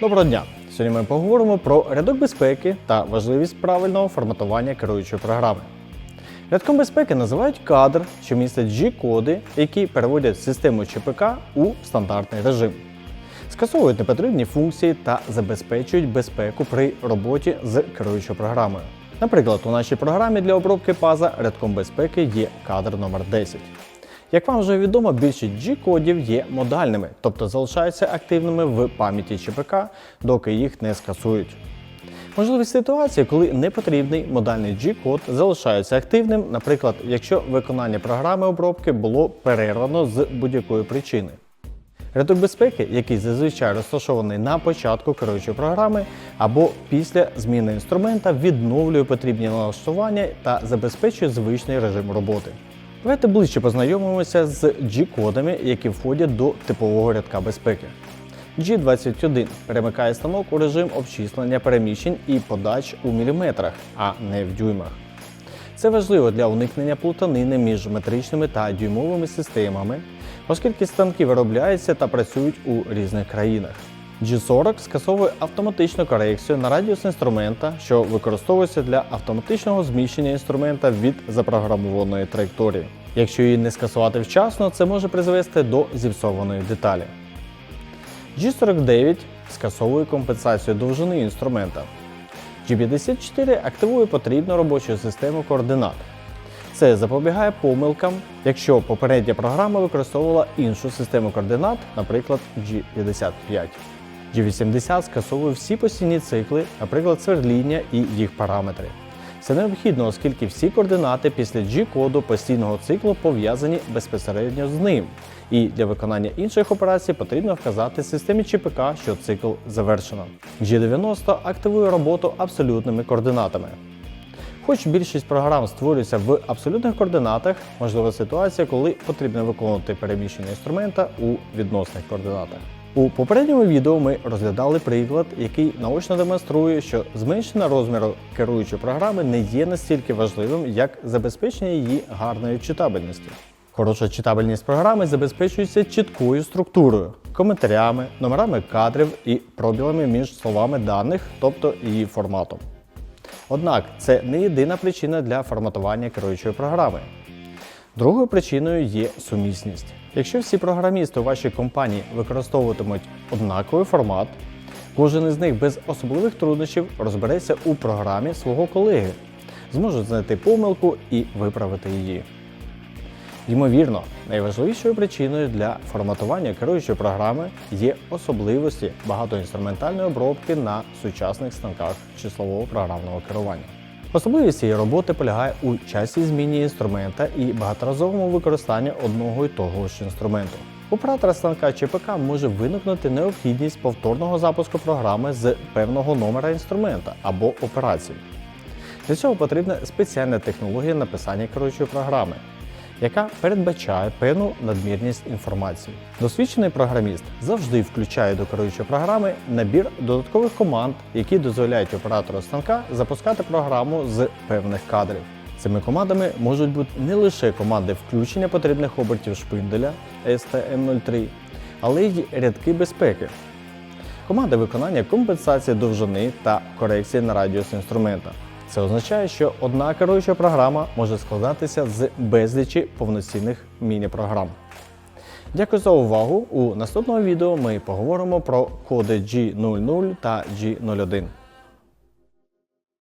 Доброго дня! Сьогодні ми поговоримо про рядок безпеки та важливість правильного форматування керуючої програми. Рядком безпеки називають кадр, що містить G-коди, які переводять систему ЧПК у стандартний режим, скасовують непотрібні функції та забезпечують безпеку при роботі з керуючою програмою. Наприклад, у нашій програмі для обробки паза рядком безпеки є кадр номер 10. Як вам вже відомо, більшість G-кодів є модальними, тобто залишаються активними в пам'яті ЧПК, доки їх не скасують. Можливі ситуації, коли непотрібний модальний G-код залишається активним, наприклад, якщо виконання програми обробки було перервано з будь-якої причини. Рядок безпеки, який зазвичай розташований на початку керуючої програми або після зміни інструмента, відновлює потрібні налаштування та забезпечує звичний режим роботи. Давайте ближче познайомимося з G-кодами, які входять до типового рядка безпеки. G21 перемикає станок у режим обчислення переміщень і подач у міліметрах, а не в дюймах. Це важливо для уникнення плутанини між метричними та дюймовими системами, оскільки станки виробляються та працюють у різних країнах. G40 скасовує автоматичну корекцію на радіус інструмента, що використовується для автоматичного зміщення інструмента від запрограмованої траєкторії. Якщо її не скасувати вчасно, це може призвести до зіпсованої деталі. G49 скасовує компенсацію довжини інструмента. G54 активує потрібну робочу систему координат. Це запобігає помилкам, якщо попередня програма використовувала іншу систему координат, наприклад G55. G80 скасовує всі постійні цикли, наприклад, сверління і їх параметри. Це необхідно, оскільки всі координати після G-коду постійного циклу пов'язані безпосередньо з ним. І для виконання інших операцій потрібно вказати системі ЧПК, що цикл завершено. G90 активує роботу абсолютними координатами. Хоч більшість програм створюється в абсолютних координатах, можлива ситуація, коли потрібно виконувати переміщення інструмента у відносних координатах. У попередньому відео ми розглядали приклад, який наочно демонструє, що зменшення розміру керуючої програми не є настільки важливим, як забезпечення її гарної читабельності. Хороша читабельність програми забезпечується чіткою структурою, коментарями, номерами кадрів і пробілами між словами даних, тобто її форматом. Однак це не єдина причина для форматування керуючої програми. Другою причиною є сумісність. Якщо всі програмісти у вашій компанії використовуватимуть однаковий формат, кожен із них без особливих труднощів розбереться у програмі свого колеги, зможе знайти помилку і виправити її. Ймовірно, найважливішою причиною для форматування керуючої програми є особливості багатоінструментальної обробки на сучасних станках числового програмного керування. Особливість цієї роботи полягає у часі зміні інструмента і багаторазовому використанні одного і того ж інструменту. У оператора станка ЧПК може виникнути необхідність повторного запуску програми з певного номера інструмента або операції. Для цього потрібна спеціальна технологія написання керуючої програми, яка передбачає певну надмірність інформації. Досвідчений програміст завжди включає до керуючої програми набір додаткових команд, які дозволяють оператору станка запускати програму з певних кадрів. Цими командами можуть бути не лише команди включення потрібних обертів шпинделя STM03, але й рядки безпеки. Команди виконання компенсації довжини та корекції на радіус інструмента. Це означає, що одна керуюча програма може складатися з безлічі повноцінних міні-програм. Дякую за увагу! У наступному відео ми поговоримо про коди G00 та G01.